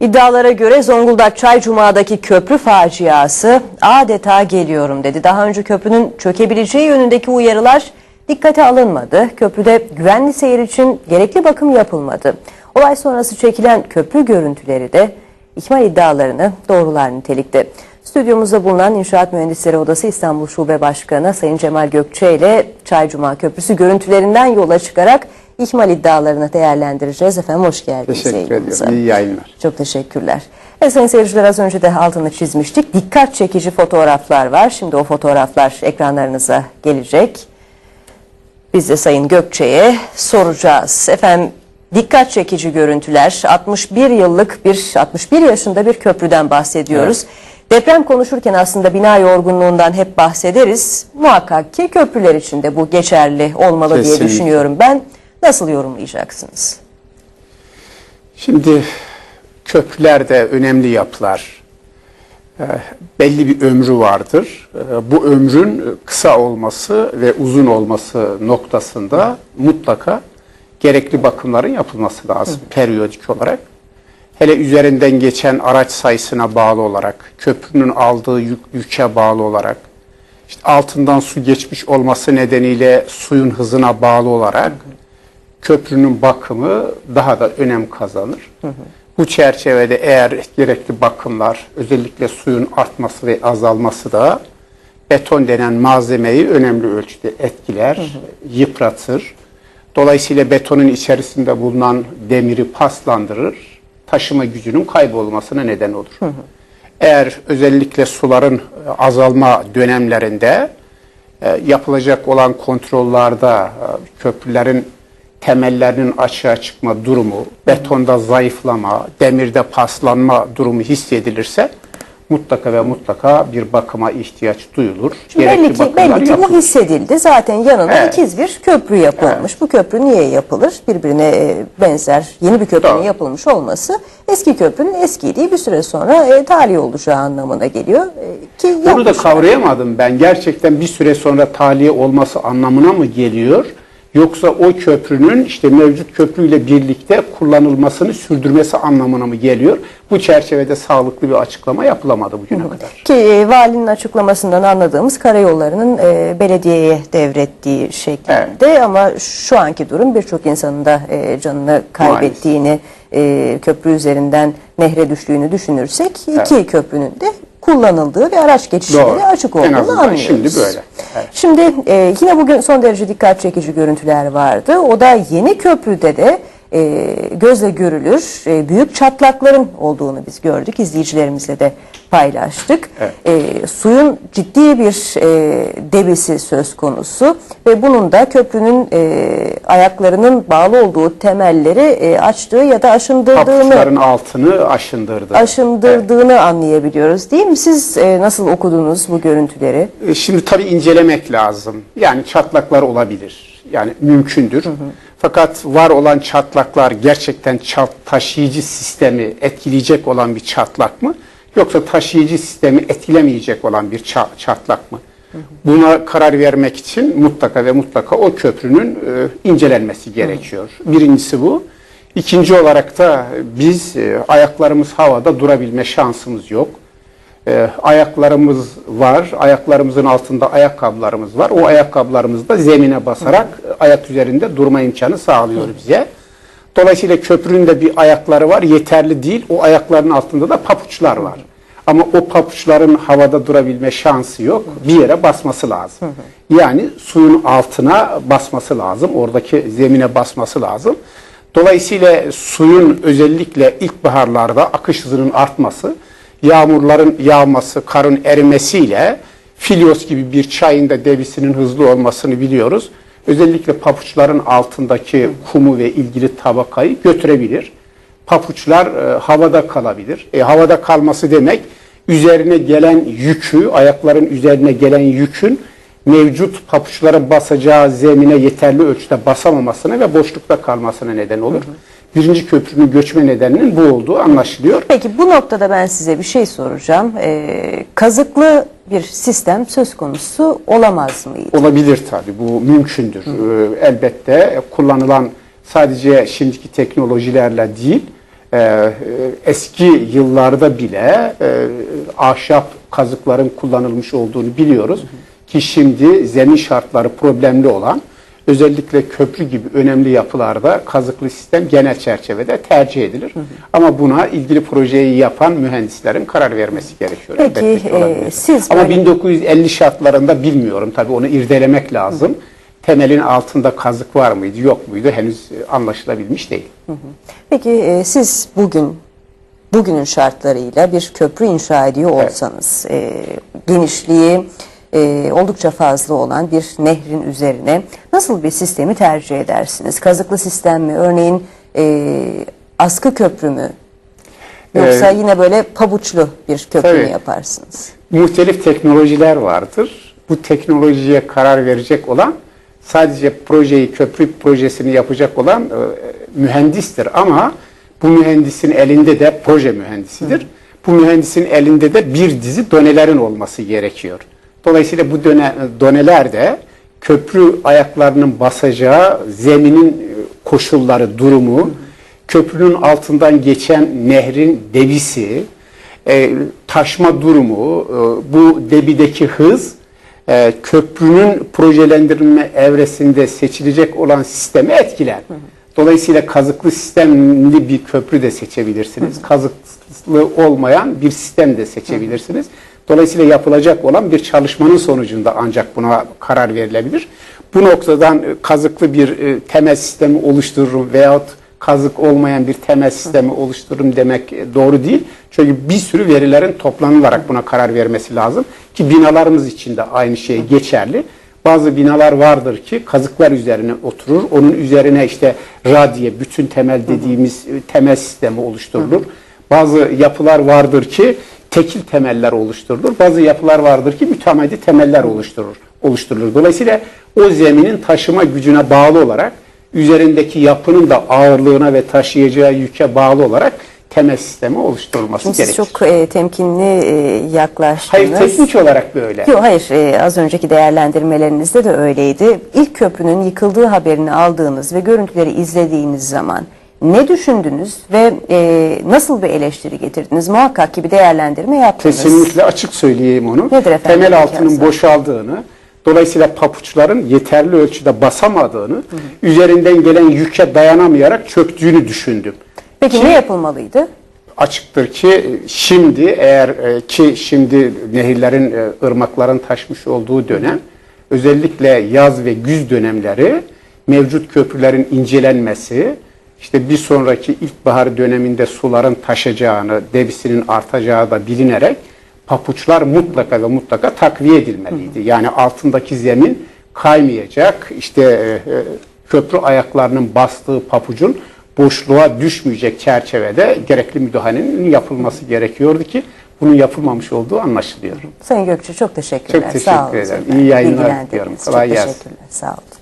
İddialara göre Zonguldak Çaycuma'daki köprü faciası adeta geliyorum dedi. Daha önce köprünün çökebileceği yönündeki uyarılar dikkate alınmadı. Köprüde güvenli seyir için gerekli bakım yapılmadı. Olay sonrası çekilen köprü görüntüleri de ihmal iddialarını doğrular nitelikte. Stüdyomuzda bulunan İnşaat Mühendisleri Odası İstanbul Şube Başkanı Sayın Cemal Gökçe ile Çaycuma Köprüsü görüntülerinden yola çıkarak ihmal iddialarını değerlendireceğiz. Efendim hoş geldiniz. Teşekkür ediyorum. İyi yayınlar. Çok teşekkürler. Evet sayın seyirciler az önce de altını çizmiştik. Dikkat çekici fotoğraflar var. Şimdi o fotoğraflar ekranlarınıza gelecek. Biz de Sayın Gökçe'ye soracağız. Efendim dikkat çekici görüntüler. 61 yıllık bir 61 yaşında bir köprüden bahsediyoruz. Deprem konuşurken aslında bina yorgunluğundan hep bahsederiz. Muhakkak ki köprüler için de bu geçerli olmalı diye Kesinlikle. düşünüyorum ben. Nasıl yorumlayacaksınız? Şimdi köprüler de önemli yapılar. Ee, belli bir ömrü vardır. Ee, bu ömrün kısa olması ve uzun olması noktasında mutlaka gerekli bakımların yapılması lazım periyodik olarak. Hele üzerinden geçen araç sayısına bağlı olarak, köprünün aldığı yük, yüke bağlı olarak, işte altından su geçmiş olması nedeniyle suyun hızına bağlı olarak köprünün bakımı daha da önem kazanır. Bu çerçevede eğer gerekli bakımlar, özellikle suyun artması ve azalması da beton denen malzemeyi önemli ölçüde etkiler, yıpratır. Dolayısıyla betonun içerisinde bulunan demiri paslandırır, taşıma gücünün kaybolmasına neden olur. Eğer özellikle suların e, azalma dönemlerinde e, yapılacak olan kontrollerde e, köprülerin temellerinin açığa çıkma durumu, betonda zayıflama, demirde paslanma durumu hissedilirse mutlaka ve mutlaka bir bakıma ihtiyaç duyulur. Şimdi belli ki, belli ki bu hissedildi. Zaten yanına Evet. ikiz bir köprü yapılmış. Bu köprü niye yapılır? Birbirine e, benzer yeni bir köprünün Doğru. yapılmış olması eski köprünün eskiydiği bir süre sonra e, tahliye olacağı anlamına geliyor. E, ki Bunu da kavrayamadım ben. Gerçekten bir süre sonra tahliye olması anlamına mı geliyor? Yoksa o köprünün işte mevcut köprüyle birlikte kullanılmasını sürdürmesi anlamına mı geliyor? Bu çerçevede sağlıklı bir açıklama yapılamadı bugüne kadar. Ki e, valinin açıklamasından anladığımız karayollarının e, belediyeye devrettiği şeklinde ama şu anki durum birçok insanın da e, canını kaybettiğini, e, köprü üzerinden nehre düştüğünü düşünürsek iki köprünün de kullanıldığı ve araç geçişleri Doğru. açık En olduğunu azından anlıyoruz. şimdi böyle. Evet. Şimdi e, yine bugün son derece dikkat çekici görüntüler vardı. O da yeni köprüde de e, gözle görülür e, büyük çatlakların olduğunu biz gördük. İzleyicilerimizle de paylaştık. E, suyun ciddi bir e, debisi söz konusu ve bunun da köprünün e, ayaklarının bağlı olduğu temelleri e, açtığı ya da aşındırdığını Papuçların altını aşındırdı. aşındırdığını anlayabiliyoruz değil mi? Siz e, nasıl okudunuz bu görüntüleri? E, Şimdi tabii incelemek lazım. Yani çatlaklar olabilir. Yani mümkündür. Fakat var olan çatlaklar gerçekten çat, taşıyıcı sistemi etkileyecek olan bir çatlak mı? Yoksa taşıyıcı sistemi etkilemeyecek olan bir ça- çatlak mı? Buna karar vermek için mutlaka ve mutlaka o köprünün e, incelenmesi gerekiyor. Birincisi bu. İkinci olarak da biz e, ayaklarımız havada durabilme şansımız yok. E, ayaklarımız var. Ayaklarımızın altında ayakkabılarımız var. O ayakkabılarımız da zemine basarak e, ayak üzerinde durma imkanı sağlıyor bize. Dolayısıyla köprünün de bir ayakları var. Yeterli değil. O ayakların altında da papuçlar var. Ama o papuçların havada durabilme şansı yok. Bir yere basması lazım. Yani suyun altına basması lazım. Oradaki zemine basması lazım. Dolayısıyla suyun özellikle ilkbaharlarda akış hızının artması, yağmurların yağması, karın erimesiyle Filyos gibi bir çayın da debisinin hızlı olmasını biliyoruz. Özellikle papuçların altındaki kumu ve ilgili tabakayı götürebilir. Papuçlar e, havada kalabilir. E, havada kalması demek üzerine gelen yükü, ayakların üzerine gelen yükün mevcut papuçlara basacağı zemine yeterli ölçüde basamamasına ve boşlukta kalmasına neden olur. Birinci köprünün göçme nedeninin bu olduğu anlaşılıyor. Peki bu noktada ben size bir şey soracağım. Ee, kazıklı bir sistem söz konusu olamaz mıydı? Olabilir tabii bu mümkündür. Ee, elbette kullanılan sadece şimdiki teknolojilerle değil e, eski yıllarda bile e, ahşap kazıkların kullanılmış olduğunu biliyoruz. Ki şimdi zemin şartları problemli olan özellikle köprü gibi önemli yapılarda kazıklı sistem genel çerçevede tercih edilir. Ama buna ilgili projeyi yapan mühendislerin karar vermesi gerekiyor. Peki, e, siz Ama böyle- 1950 şartlarında bilmiyorum tabii onu irdelemek lazım. Temelin altında kazık var mıydı yok muydu henüz e, anlaşılabilmiş değil. Peki e, siz bugün bugünün şartlarıyla bir köprü inşa ediyor olsanız e, genişliği e, oldukça fazla olan bir nehrin üzerine nasıl bir sistemi tercih edersiniz? Kazıklı sistem mi? Örneğin e, askı köprü mü? Yoksa Ee, yine böyle pabuçlu bir köprü mü tabii. yaparsınız? Muhtelif teknolojiler vardır. Bu teknolojiye karar verecek olan sadece projeyi, köprü projesini yapacak olan e, mühendistir. Ama bu mühendisin elinde de proje mühendisidir. Bu mühendisin elinde de bir dizi donelerin olması gerekiyor. Dolayısıyla bu döne, doneler de köprü ayaklarının basacağı zeminin e, koşulları, durumu, köprünün altından geçen nehrin debisi, e, taşma durumu, e, bu debideki hız, köprünün projelendirilme evresinde seçilecek olan sistemi etkiler. Dolayısıyla kazıklı sistemli bir köprü de seçebilirsiniz. Kazıklı olmayan bir sistem de seçebilirsiniz. Dolayısıyla yapılacak olan bir çalışmanın sonucunda ancak buna karar verilebilir. Bu noktadan e, kazıklı bir e, temel sistemi oluştururum veyahut kazık olmayan bir temel sistemi oluştururum demek e, doğru değil. Çünkü bir sürü verilerin toplanılarak buna karar vermesi lazım. Ki binalarımız için de aynı şey geçerli. Bazı binalar vardır ki kazıklar üzerine oturur. Onun üzerine işte radiye, bütün temel dediğimiz temel sistemi oluşturulur. Bazı yapılar vardır ki tekil temeller oluşturulur. Bazı yapılar vardır ki mütemadi temeller oluşturur, oluşturulur. Dolayısıyla o zeminin taşıma gücüne bağlı olarak üzerindeki yapının da ağırlığına ve taşıyacağı yüke bağlı olarak temel sistemi oluşturulması Şimdi siz gerekir. çok e, temkinli e, yaklaştınız. Hayır teknik olarak böyle. Yok hayır e, az önceki değerlendirmelerinizde de öyleydi. İlk köprünün yıkıldığı haberini aldığınız ve görüntüleri izlediğiniz zaman ne düşündünüz ve e, nasıl bir eleştiri getirdiniz? Muhakkak ki bir değerlendirme yaptınız. Kesinlikle açık söyleyeyim onu. Nedir efendim Temel altının boşaldığını, dolayısıyla papuçların yeterli ölçüde basamadığını, üzerinden gelen yüke dayanamayarak çöktüğünü düşündüm. Peki ne yapılmalıydı? Açıktır ki şimdi eğer e, ki şimdi nehirlerin, e, ırmakların taşmış olduğu dönem, özellikle yaz ve güz dönemleri mevcut köprülerin incelenmesi, işte bir sonraki ilkbahar döneminde suların taşacağını, debisinin artacağı da bilinerek papuçlar mutlaka ve mutlaka takviye edilmeliydi. Yani altındaki zemin kaymayacak, işte e, e, köprü ayaklarının bastığı papucun boşluğa düşmeyecek çerçevede gerekli müdahalenin yapılması gerekiyordu ki bunun yapılmamış olduğu anlaşılıyor. Sayın Gökçe çok teşekkürler. Çok Sağ teşekkür ederim. efendim. İyi yayınlar diliyorum. Kolay gelsin. teşekkürler. Sağ olun.